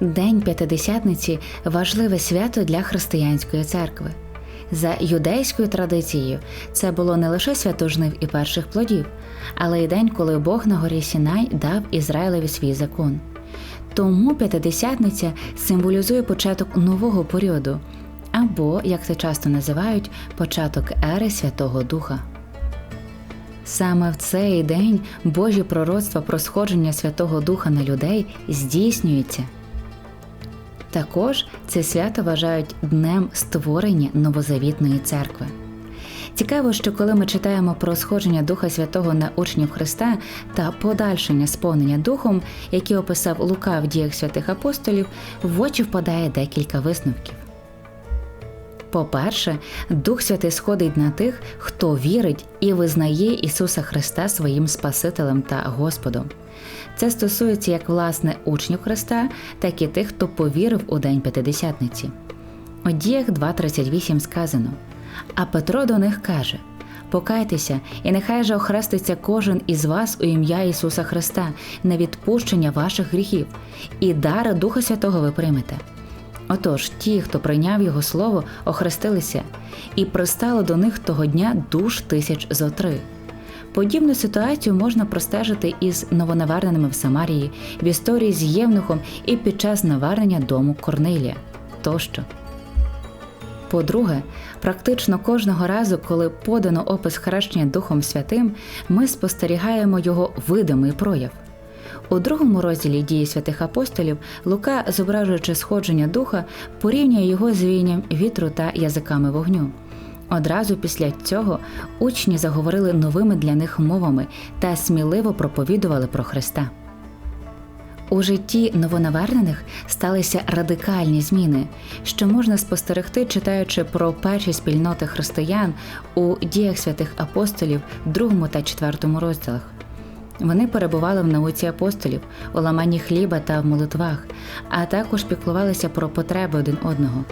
День П'ятидесятниці важливе свято для християнської церкви. За юдейською традицією, це було не лише свято жнив і перших плодів, але й день, коли Бог на горі Сінай дав Ізраїлеві свій закон. Тому п'ятидесятниця символізує початок нового періоду, або, як це часто називають, початок ери Святого Духа. Саме в цей день Божі пророцтва про сходження Святого Духа на людей здійснюються. Також це свято вважають днем створення новозавітної церкви. Цікаво, що коли ми читаємо про сходження Духа Святого на учнів Христа та подальшення сповнення Духом, які описав Лука в діях святих апостолів, в очі впадає декілька висновків. По-перше, Дух Святий сходить на тих, хто вірить і визнає Ісуса Христа своїм Спасителем та Господом. Це стосується як власне учнів Христа, так і тих, хто повірив у День П'ятидесятниці. У діях 2.38 сказано: А Петро до них каже: Покайтеся, і нехай же охреститься кожен із вас у ім'я Ісуса Христа на відпущення ваших гріхів, і дари Духа Святого ви приймете. Отож, ті, хто прийняв його слово, охрестилися, і пристало до них того дня душ тисяч зо три. Подібну ситуацію можна простежити із новонаверненими в Самарії, в історії з Євнухом і під час навернення дому Корнилія тощо. По-друге, практично кожного разу, коли подано опис хрещення Духом Святим, ми спостерігаємо його видимий прояв. У другому розділі дії святих апостолів Лука, зображуючи сходження духа, порівнює його з війням вітру та язиками вогню. Одразу після цього учні заговорили новими для них мовами та сміливо проповідували про Христа. У житті новонавернених сталися радикальні зміни, що можна спостерегти, читаючи про перші спільноти християн у діях святих апостолів, другому та четвертому розділах. Вони перебували в науці апостолів, у ламанні хліба та в молитвах, а також піклувалися про потреби один одного.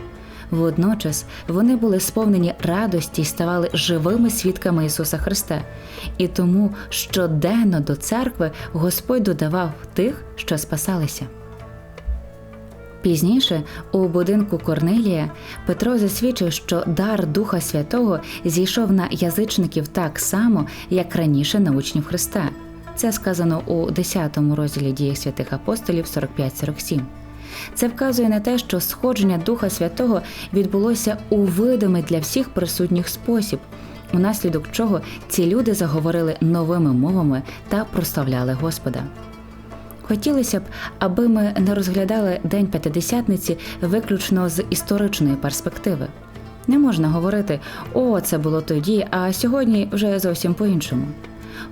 Водночас вони були сповнені радості й ставали живими свідками Ісуса Христа, і тому щоденно до церкви Господь додавав тих, що спасалися. Пізніше у будинку Корнелія Петро засвідчив, що дар Духа Святого зійшов на язичників так само, як раніше на учнів Христа. Це сказано у 10 розділі дії святих апостолів 45-47. Це вказує на те, що сходження Духа Святого відбулося у видимий для всіх присутніх спосіб, унаслідок чого ці люди заговорили новими мовами та прославляли Господа. Хотілося б, аби ми не розглядали День П'ятидесятниці виключно з історичної перспективи. Не можна говорити, о, це було тоді, а сьогодні вже зовсім по-іншому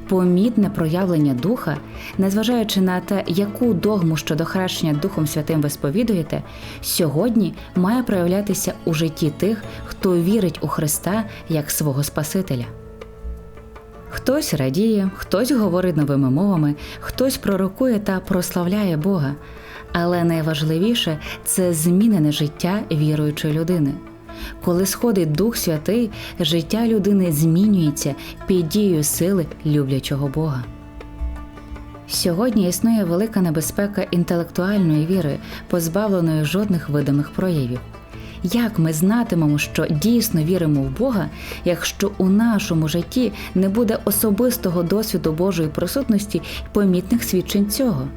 помітне проявлення духа, незважаючи на те, яку догму щодо хрещення Духом Святим ви сповідуєте, сьогодні має проявлятися у житті тих, хто вірить у Христа як свого Спасителя. Хтось радіє, хтось говорить новими мовами, хтось пророкує та прославляє Бога. Але найважливіше це змінене життя віруючої людини. Коли сходить Дух Святий, життя людини змінюється під дією сили люблячого Бога. Сьогодні існує велика небезпека інтелектуальної віри, позбавленої жодних видимих проявів. Як ми знатимемо, що дійсно віримо в Бога, якщо у нашому житті не буде особистого досвіду Божої присутності і помітних свідчень цього?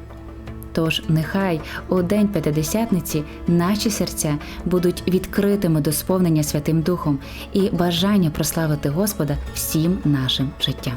Тож нехай у день п'ятидесятниці наші серця будуть відкритими до сповнення Святим Духом і бажання прославити Господа всім нашим життям.